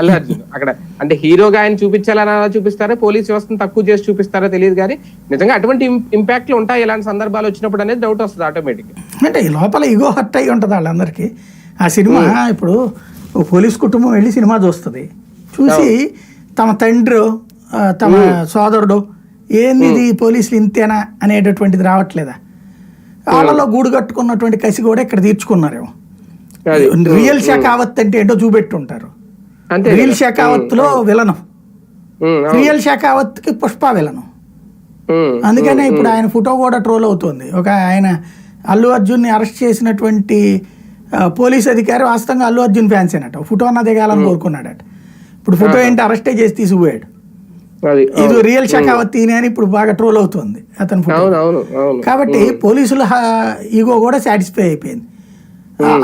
అల్లు అర్జున్. అక్కడ అంటే హీరోగా ఆయన చూపించాలని అలా చూపిస్తారా? పోలీస్ వ్యవస్థను తక్కువ చేసి చూపిస్తారో తెలియదు కానీ నిజంగా అటువంటి ఇంపాక్ట్లు ఉంటాయి ఇలాంటి సందర్భాలు వచ్చినప్పుడు అనేది డౌట్ వస్తుంది ఆటోమేటిక్ అంటే లోపల ఇగో హర్ట్ అయి ఉంటుంది వాళ్ళందరికీ. ఆ సినిమా ఇప్పుడు ఓ పోలీస్ కుటుంబం వెళ్ళి సినిమా చూస్తుంది. చూసి తమ తండ్రి తమ సోదరుడు ఏంది పోలీసులు ఇంతేనా అనేటటువంటిది రావట్లేదా? వాళ్ళలో గూడు కట్టుకున్నటువంటి కసి కూడా ఇక్కడ తీర్చుకున్నారేమో. రియల్ షెకావత్ అంటే ఏంటో చూపెట్టుంటారు. అంతే రియల్ షెకావత్లో విలనం. ఉమ్, అవును. రియల్ షెకావత్కి పుష్ప విలనం. అందుకనే ఇప్పుడు ఆయన ఫోటో కూడా ట్రోల్ అవుతుంది. ఒక ఆయన అల్లు అర్జున్ని అరెస్ట్ చేసినటువంటి పోలీస్ అధికారి వాస్తవంగా అల్లు అర్జున్ ఫ్యాన్స్ అనట ఫోటో అన్న దిగాలని కోరుకున్నాడట. ఇప్పుడు ఫోటో ఏంటి? అరెస్టే చేసి తీసుకుపోయాడు. అది ఇది రియల్ షకావత్ అని ఇప్పుడు బాగా ట్రోల్ అవుతుంది అతని ఫోటో. కాబట్టి పోలీసుల ఈగో కూడా సాటిస్ఫై అయిపోయింది.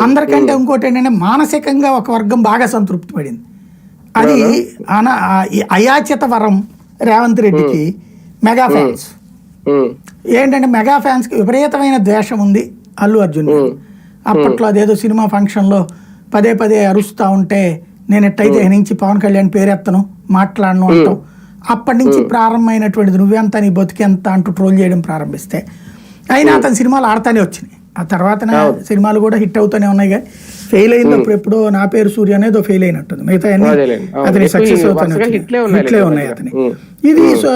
అందరికంటే ఇంకోటి ఏంటంటే మానసికంగా ఒక వర్గం బాగా సంతృప్తి పడింది. అది అన అయాచిత వరం రేవంత్ రెడ్డికి మెగా ఫ్యాన్స్. ఏంటంటే మెగా ఫ్యాన్స్కి విపరీతమైన ద్వేషం ఉంది అల్లు అర్జున్. అప్పట్లో అదేదో సినిమా ఫంక్షన్లో పదే పదే అరుస్తూ ఉంటే నేను ఎట్టయితే నుంచి పవన్ కళ్యాణ్ పేరెత్తను మాట్లాడను అంటాం అప్పటి నుంచి ప్రారంభమైనటువంటిది నువ్వెంత నీ బతికెంత అంటూ ట్రోల్ చేయడం ప్రారంభిస్తే. అయినా అతని సినిమాలు ఆడతానే వచ్చినాయి. ఆ తర్వాత సినిమాలు కూడా హిట్ అవుతూనే ఉన్నాయి కానీ ఫెయిల్ అయింది అప్పుడు ఎప్పుడో నా పేరు సూర్య అనేది ఫెయిల్ అయినట్టుంది మిగతా అన్ని. అతని సక్సెస్ వచ్చినాయి. హిట్లే ఉన్నాయి. అతని. ఇది సో-